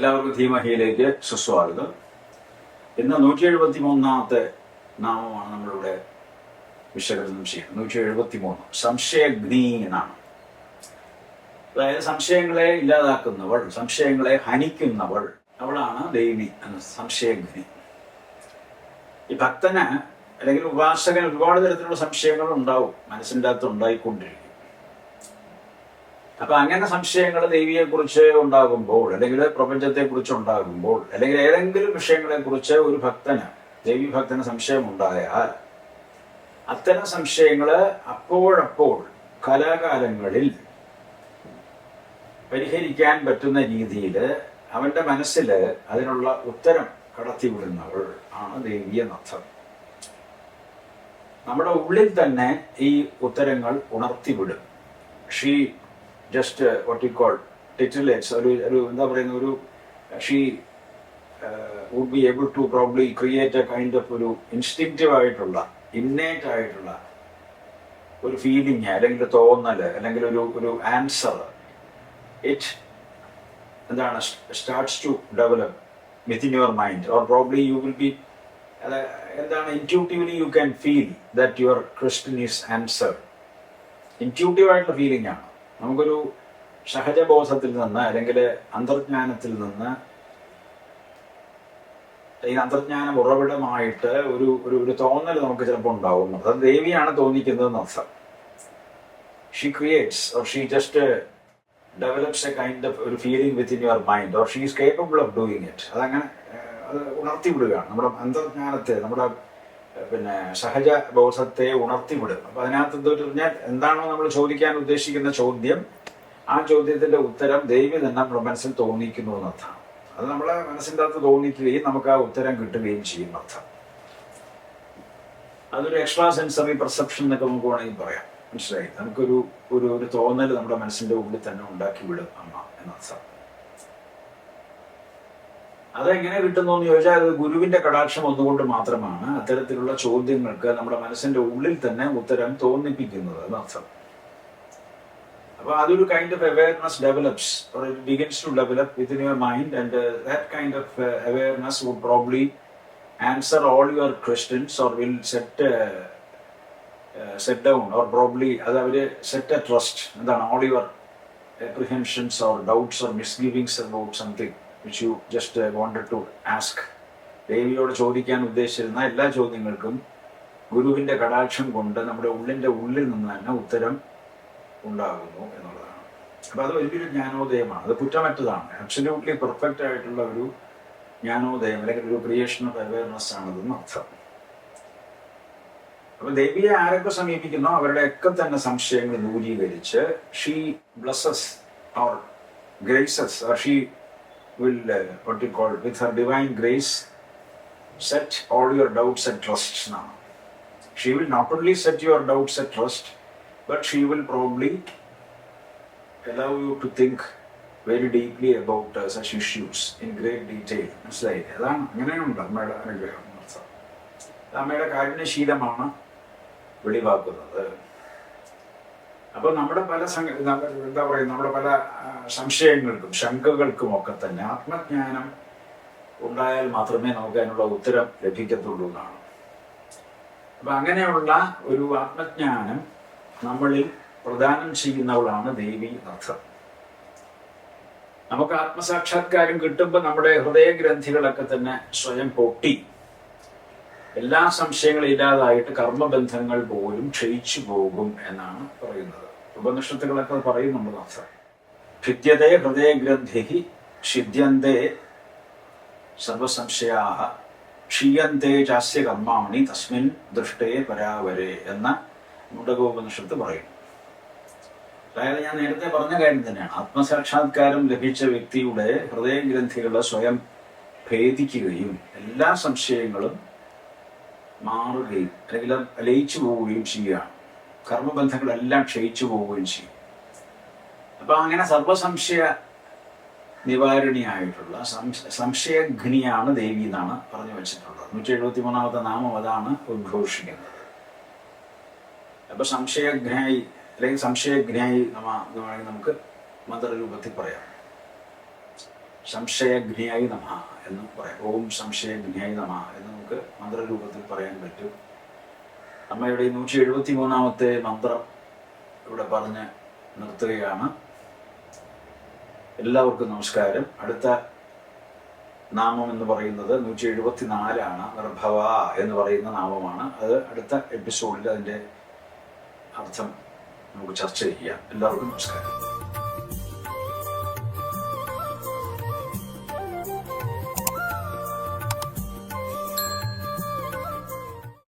എല്ലാവർക്കും ധീമഹിയിലേക്ക് സുസ്വാഗതം. ഇന്ന് നൂറ്റി എഴുപത്തി മൂന്നാമത്തെ നാമമാണ് നമ്മളിവിടെ വിശകലനം ചെയ്യുന്നത്. നൂറ്റി എഴുപത്തി മൂന്ന് സംശയഗ്നി എന്നാണ്. അതായത് സംശയങ്ങളെ ഇല്ലാതാക്കുന്നവൾ സംശയങ്ങളെ ഹനിക്കുന്നവൾ അവളാണ് ദേവി സംശയഗ്നി. ഈ ഭക്തന് അല്ലെങ്കിൽ ഉപാസകന് ഒരുപാട് തരത്തിലുള്ള സംശയങ്ങൾ ഉണ്ടാവും. മനസ്സിന്റെ അകത്ത് ഉണ്ടായിക്കൊണ്ടിരിക്കും. അപ്പൊ അങ്ങനെ സംശയങ്ങൾ ദേവിയെ കുറിച്ച് ഉണ്ടാകുമ്പോൾ അല്ലെങ്കിൽ പ്രപഞ്ചത്തെ കുറിച്ച് ഉണ്ടാകുമ്പോൾ അല്ലെങ്കിൽ ഏതെങ്കിലും വിഷയങ്ങളെ കുറിച്ച് ഒരു ഭക്തന് ദേവി ഭക്തന് സംശയം ഉണ്ടായാൽ അത്തരം സംശയങ്ങൾ അപ്പോഴപ്പോൾ കലാകാലങ്ങളിൽ പരിഹരിക്കാൻ പറ്റുന്ന രീതിയിൽ അവന്റെ മനസ്സിൽ അതിനുള്ള ഉത്തരം കടത്തിവിടുന്നവൾ ആണ് ദേവി എന്നർത്ഥം നമ്മുടെ ഉള്ളിൽ തന്നെ ഈ ഉത്തരങ്ങൾ ഉണർത്തിവിടും. She just what you call titillates ഒരു ഒരു എന്താ പറയുന്ന ഒരു she would be able to probably create a kind of ഒരു ഇൻസ്റ്റിങ്റ്റീവ് ആയിട്ടുള്ള ഇന്നേറ്റ് ആയിട്ടുള്ള ഒരു ഫീലിംഗ് അല്ലെങ്കിൽ തോന്നൽ അല്ലെങ്കിൽ ഒരു ഒരു ആൻസർ ഇറ്റ് എന്താണ് starts to develop within your mind or probably you will be എന്താണ് intuitively you can feel that your question is answer intuitive ആയിട്ടുള്ള ഫീലിംഗ് ആണ്. നമുക്കൊരു സഹജബോധത്തിൽ നിന്ന് അല്ലെങ്കിൽ അന്തർജ്ഞാനത്തിൽ നിന്ന് ഈ അന്തർജ്ഞാനം ഉറവിടമായിട്ട് ഒരു ഒരു ഒരു തോന്നൽ നമുക്ക് ചിലപ്പോൾ ഉണ്ടാവും അത് ദേവിയാണ് തോന്നിക്കുന്നത് അർത്ഥം. She creates or she just develops a kind of ഒരു feeling within your mind or she is capable of doing it അതങ്ങനെ അത് ഉണർത്തി വിടുകയാണ് നമ്മുടെ അന്തർജ്ഞാനത്തെ നമ്മുടെ പിന്നെ സഹജ ബോധത്തെ ഉണർത്തിവിടും. അപ്പൊ അതിനകത്ത് എന്തോ പറഞ്ഞാൽ എന്താണോ നമ്മൾ ചോദിക്കാൻ ഉദ്ദേശിക്കുന്ന ചോദ്യം ആ ചോദ്യത്തിന്റെ ഉത്തരം ദൈവി തന്നെ നമ്മുടെ മനസ്സിൽ തോന്നിക്കുന്നു എന്നർത്ഥം. അത് നമ്മളെ മനസ്സിന്റെ അകത്ത് തോന്നിക്കുകയും നമുക്ക് ആ ഉത്തരം കിട്ടുകയും ചെയ്യും അർത്ഥം അതൊരു എക്സ്ട്രാ സെൻസറി പെർസെപ്ഷൻ എന്നൊക്കെ നമുക്ക് വേണമെങ്കിൽ പറയാം. മനസ്സിലായി? നമുക്കൊരു ഒരു ഒരു തോന്നൽ നമ്മുടെ മനസ്സിന്റെ ഉള്ളിൽ തന്നെ ഉണ്ടാക്കി വിടും അമ്മ എന്നർത്ഥം. അതെങ്ങനെ കിട്ടുന്നോന്ന് ചോദിച്ചാൽ അത് ഗുരുവിന്റെ കടാക്ഷം ഒന്നുകൊണ്ട് മാത്രമാണ്. അത്തരത്തിലുള്ള ചോദ്യങ്ങൾക്ക് നമ്മുടെ മനസ്സിന്റെ ഉള്ളിൽ തന്നെ ഉത്തരം തോന്നിപ്പിക്കുന്നത് എന്നർത്ഥം അപ്പൊ അതൊരു kind of awareness develops begins to develop with your mind and that kind of awareness would probably answer all your questions or will set set down or probably അത് അവർ സെറ്റ് എ ട്രസ്റ്റ് എന്താണ്? All your apprehensions or doubts or misgivings about something which you just wanted to ask. ദേവിയോട് ചോദിക്കാൻ ഉദ്ദേശിച്ചിരുന്ന എല്ലാ ചോദ്യങ്ങൾക്കും ഗുരുവിന്റെ കടാക്ഷം കൊണ്ട് നമ്മുടെ ഉള്ളിന്റെ ഉള്ളിൽ നിന്ന് തന്നെ ഉത്തരം ഉണ്ടാകുന്നു എന്നുള്ളതാണ്. അപ്പൊ അത് വലിയൊരു ജ്ഞാനോദയമാണ്. അത് കുറ്റമറ്റതാണ്. അബ്സല്യൂട്ട്ലി പെർഫെക്റ്റ് ആയിട്ടുള്ള ഒരു ജ്ഞാനോദയം അല്ലെങ്കിൽ ഒരു ക്രിയേഷൻ ഓഫ് അവയർനെസ് ആണതെന്ന് അർത്ഥം. അപ്പൊ ദേവിയെ ആരൊക്കെ സമീപിക്കുന്നോ അവരുടെയൊക്കെ തന്നെ സംശയങ്ങൾ ദൂരീകരിച്ച് she blesses or graces she Will what you call with her divine grace set all your doubts and trust എന്നാണ് she will not only set your doubts and trust but she will probably allow you to think very deeply about uh, such issues in great detail. മനസ്സിലായില്ലേ അതാണ് അങ്ങനെയുണ്ട് അമ്മയുടെ അനുഗ്രഹം എന്നർത്ഥം. അത് അമ്മയുടെ കാരുണ്യശീലമാണ് വെളിവാക്കുന്നത് അപ്പൊ നമ്മുടെ പല എന്താ പറയുക നമ്മുടെ പല സംശയങ്ങൾക്കും ശങ്കകൾക്കും ഒക്കെ തന്നെ ആത്മജ്ഞാനം ഉണ്ടായാൽ മാത്രമേ നമുക്ക് അതിനുള്ള ഉത്തരം ലഭിക്കത്തുള്ളൂ എന്നാണ്. അപ്പൊ അങ്ങനെയുള്ള ഒരു ആത്മജ്ഞാനം നമ്മളിൽ പ്രദാനം ചെയ്യുന്നവളാണ് ദേവി അർത്ഥം നമുക്ക് ആത്മസാക്ഷാത്കാരം കിട്ടുമ്പോൾ നമ്മുടെ ഹൃദയഗ്രന്ഥികളൊക്കെ തന്നെ സ്വയം പൊട്ടി എല്ലാ സംശയങ്ങളും ഇല്ലാതായിട്ട് കർമ്മബന്ധങ്ങൾ പോലും ക്ഷയിച്ചു പോകും എന്നാണ് പറയുന്നത്. ഉപനിഷത്തുകളൊക്കെ അത് പറയുന്നുണ്ട് മാത്രം. ഭിദ്യതേ ഹൃദയഗ്രന്ഥി ഷിദ്യന്തേ സർവസംശയാ ക്ഷീയന്തേ ചാസ്യ കർമാണി തസ്മിൻ ദൃഷ്ടേ പരാവരെ എന്ന മുണ്ടകോപനിഷത്ത് പറയുന്നു അതായത് ഞാൻ നേരത്തെ പറഞ്ഞ കാര്യം തന്നെയാണ്. ആത്മസാക്ഷാത്കാരം ലഭിച്ച വ്യക്തിയുടെ ഹൃദയഗ്രന്ഥികളെ സ്വയം ഭേദിക്കുകയും എല്ലാ സംശയങ്ങളും മാറുകയും അല്ലെങ്കിൽ ലയിച്ചു പോവുകയും ചെയ്യുകയാണ് കർമ്മബന്ധങ്ങളെല്ലാം ക്ഷയിച്ചു പോവുകയും ചെയ്യും. അപ്പൊ അങ്ങനെ സർവസംശയ നിവാരണിയായിട്ടുള്ള സംശ- സംശയഘ്നിയാണ് ദേവി എന്നാണ് പറഞ്ഞു വെച്ചിട്ടുള്ളത്. നൂറ്റി എഴുപത്തി മൂന്നാമത്തെ നാമം അതാണ് ഉദ്ഘോഷിക്കുന്നത്. അപ്പൊ സംശയഘ്നായി അല്ലെങ്കിൽ സംശയഘ്നായി നമ്മ നമുക്ക് മന്ത്രരൂപത്തിൽ പറയാം. സംശയഗ്നിയായി നമ എന്നും പറയാം. ഓം സംശയഗ്നിയായി നമ എന്ന് നമുക്ക് മന്ത്രരൂപത്തിൽ പറയാൻ പറ്റും. അമ്മയുടെ നൂറ്റി എഴുപത്തി മൂന്നാമത്തെ മന്ത്രം ഇവിടെ പറഞ്ഞ് നിർത്തുകയാണ്. എല്ലാവർക്കും നമസ്കാരം. അടുത്ത നാമം എന്ന് പറയുന്നത് നൂറ്റി എഴുപത്തി നാലാണ് നിർഭവ എന്ന് പറയുന്ന നാമമാണ്. അത് അടുത്ത എപ്പിസോഡിൽ അതിന്റെ അർത്ഥം നമുക്ക് ചർച്ച ചെയ്യാം. എല്ലാവർക്കും നമസ്കാരം.